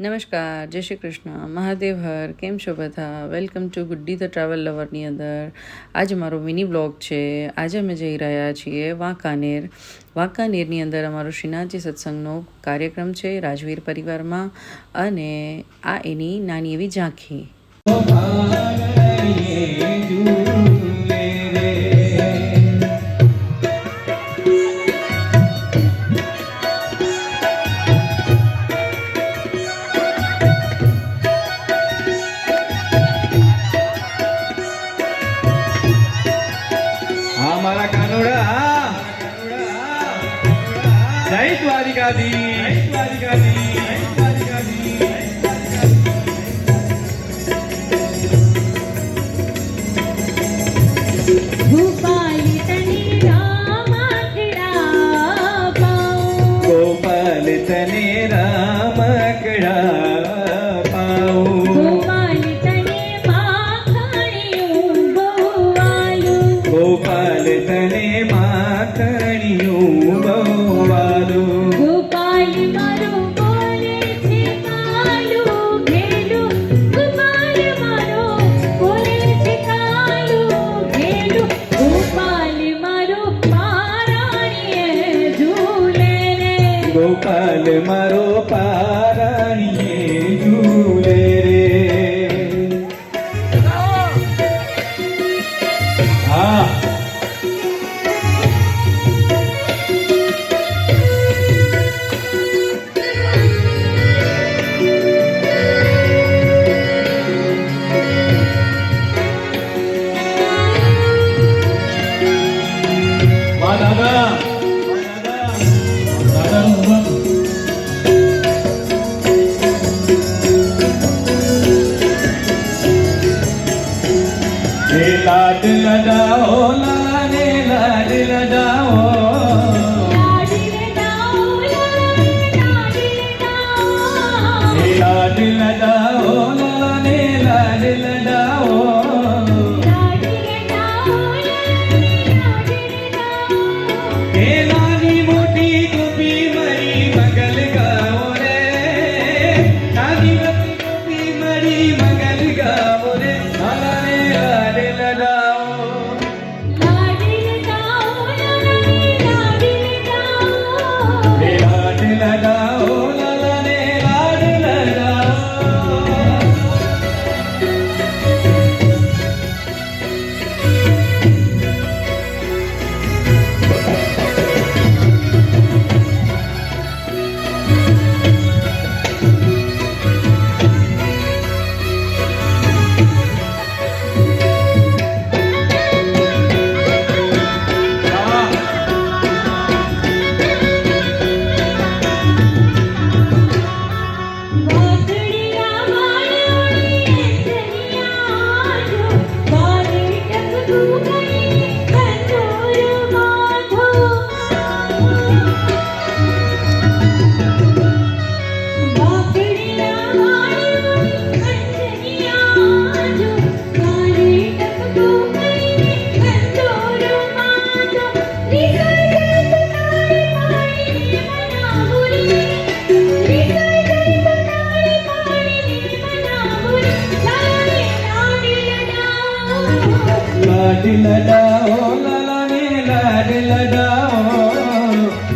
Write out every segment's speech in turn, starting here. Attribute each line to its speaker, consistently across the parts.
Speaker 1: નમસ્કાર, જય શ્રી કૃષ્ણ. મહાદેવ હર, કેમ છો બધા? Welcome to Guddi the travel લવરની અંદર. આજે મારો મિની બ્લોગ છે. આજે અમે જઈ રહ્યા છીએ વાંકાનેર. વાંકાનેરની અંદર અમારો શ્રીનાથજી સત્સંગનો કાર્યક્રમ છે, રાજવીર પરિવારમાં. અને આ એની નાની એવી ઝાંખી.
Speaker 2: ગોપાલ
Speaker 3: મારો પારણીએ ઝૂલે રે.
Speaker 2: હા. દાદા. ও લાડે લડાઓ લાડ લડાઓ લાલાને લાડ લડાઓ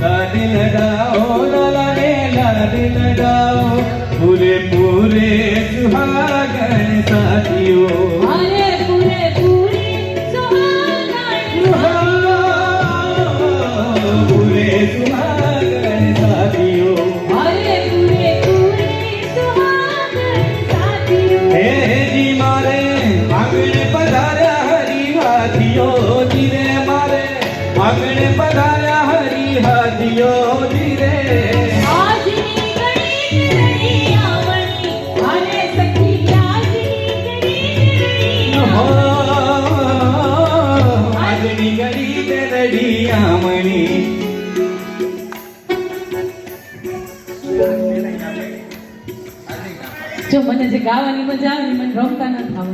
Speaker 3: લાડ લડાઓ
Speaker 2: લાલાને લાડ લડાઓ પૂરે પૂરે સુહાગણ સાથીઓ
Speaker 4: જો મને જે ગાવાની મજા આવે મને રમતા ન થાવ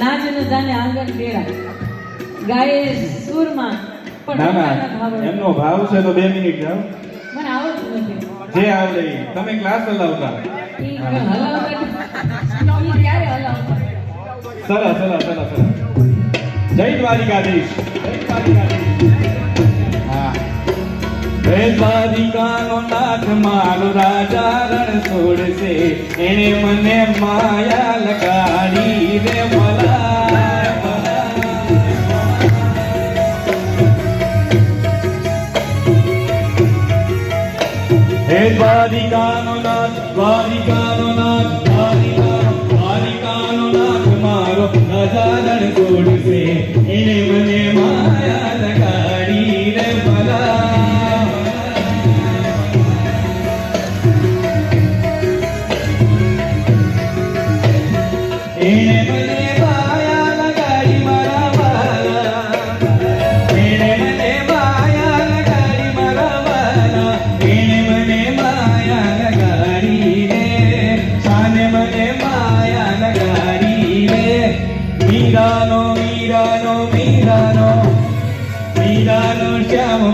Speaker 4: નાચ ન જાને આંગણ ડેરા ગાય સૂરમાં પણ
Speaker 2: ના ના એમનો ભાવ છે તો બે મિનિટ જાવ
Speaker 4: મને આવડતું નથી.
Speaker 2: જે આવડે તમે ક્લાસ
Speaker 4: હલાવતા?
Speaker 2: સરસ સરસ સરસ સરસ. જય દ્વારિકાધીશ. જય દ્વારિકાધીશ. હે દ્વારિકાનો નાથ મારો રાજા રણ છોડશે. એણે મને માયા લગાડી રે ભલા હે દ્વારિકાનો નાથ દ્વારિકાનો નાથ દ્વારિકા દ્વારિકાનો નાથ મારો રાજા રણ છોડશે. એને મને માયા લગાડી રે ભલા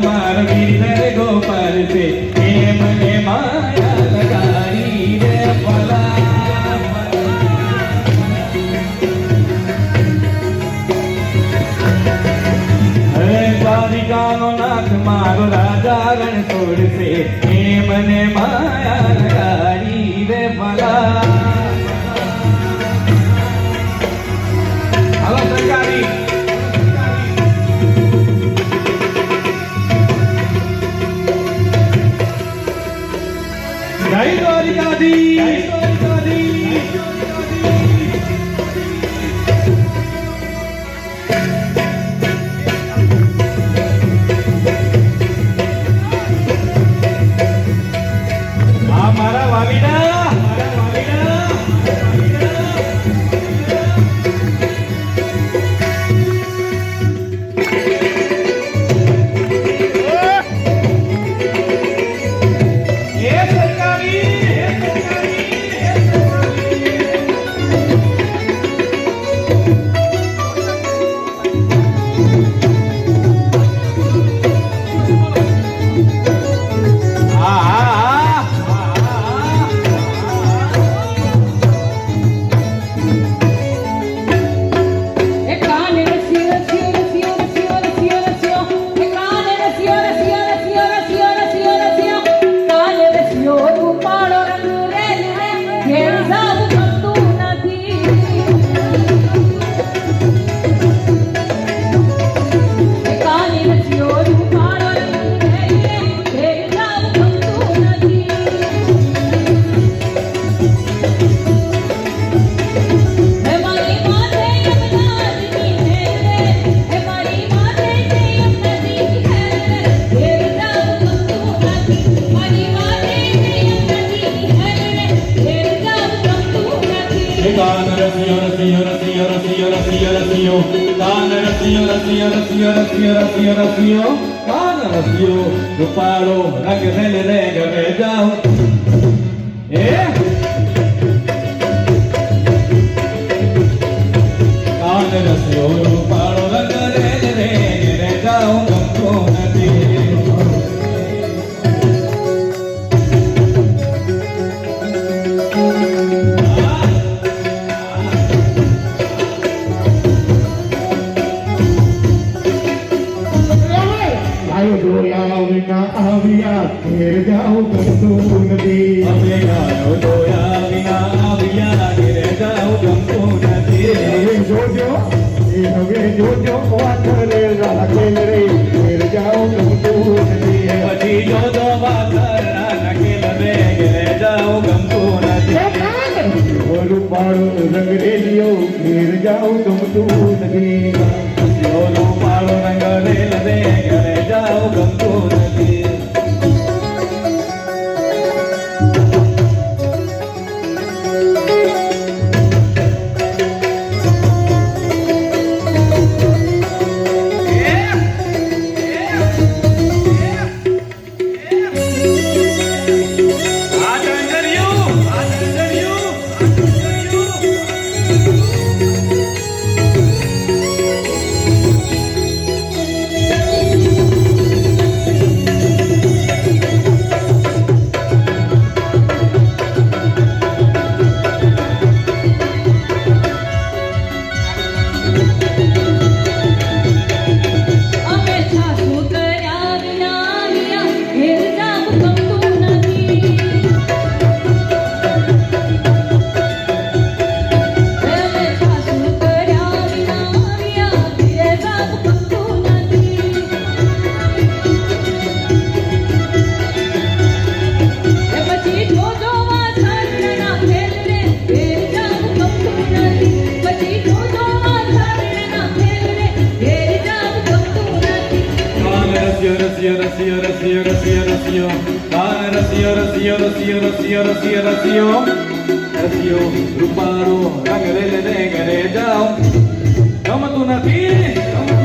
Speaker 4: আমার বিনা પાડો રંગ
Speaker 2: મેલને ગમે જાઉં. you. રસિયો આ રસિયો રસિયો રસિયો રસિયો રસિયો રસિયો. રસિયો, રૂપારો, રંગ રે ને ઘરે જાઓ. ગમતું નથી, ગમતું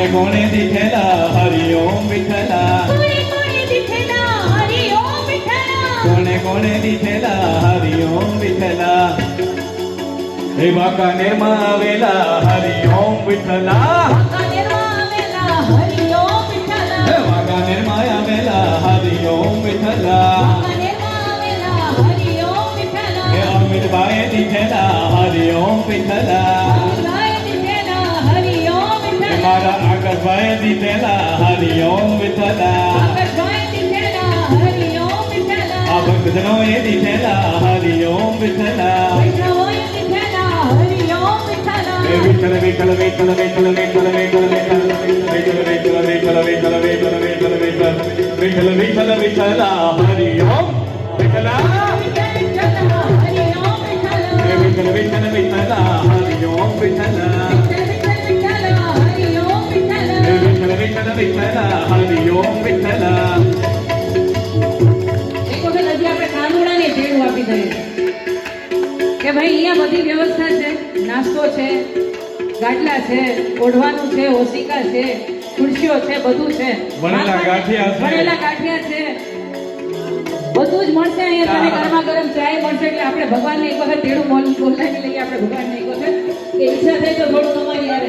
Speaker 3: કોણે કોણે દીઠેલા હરિ ઓમ વિઠલા
Speaker 2: કોણે કોણે દીઠેલા હરિ ઓમ વિઠલા હે બાકાનેરમાં આવેલા? હરિ ઓમ વિઠલા
Speaker 3: બાકાનેરમાં આવેલા? હરિ ઓમ વિઠલા
Speaker 2: હે અમિતભાઈ દીઠેલા હરિ ઓમ વિઠલા
Speaker 3: વિઠ્ઠલ
Speaker 2: મારા આકાશભાઈ દીઠેલા હરિ ઓમ વિઠ્ઠલા
Speaker 3: આકાશભાઈ દીઠેલા હરિ ઓમ વિઠ્ઠલ
Speaker 2: આ ભક્તજનોએ દીઠેલા હરિ ઓમ વિઠ્ઠલા
Speaker 3: વૈષ્ણવોએ દીઠેલા હરિ ઓમ
Speaker 2: હે
Speaker 3: વિઠ્ઠલ
Speaker 2: વિઠ્ઠલ વિઠ્ઠલ વિઠ્ઠલ વિઠ્ઠલ વિઠ્ઠલ
Speaker 4: ભાઈ અહીંયા બધી વ્યવસ્થા છે. નાસ્તો છે ગાટલા છે ઓઢવાનું છે ઓસિકા છે ખુરશીઓ છે બધું છે.
Speaker 2: વણેલા ગાંઠિયા છે.
Speaker 4: વણેલા ગાંઠિયા છે. બધું જ મળશે અહીંયા. તને ગરમા ગરમ ચાય મળશે એટલે આપણે ભગવાનને એક વખત તેડું મોલ બોલાવી લઈએ આપણે ભગવાનને એક વખત. કે ઈચ્છા થઈ તો થોડું તમારી આવે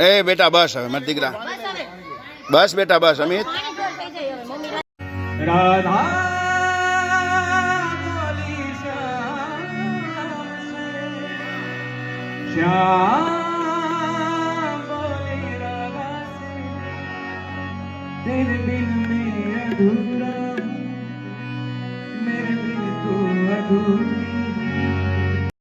Speaker 5: એ બેટા બસ હવે મારા દીકરા
Speaker 6: બસ હવે
Speaker 5: બસ બેટા બસ અમિત
Speaker 6: પાણી જોર થઈ જાય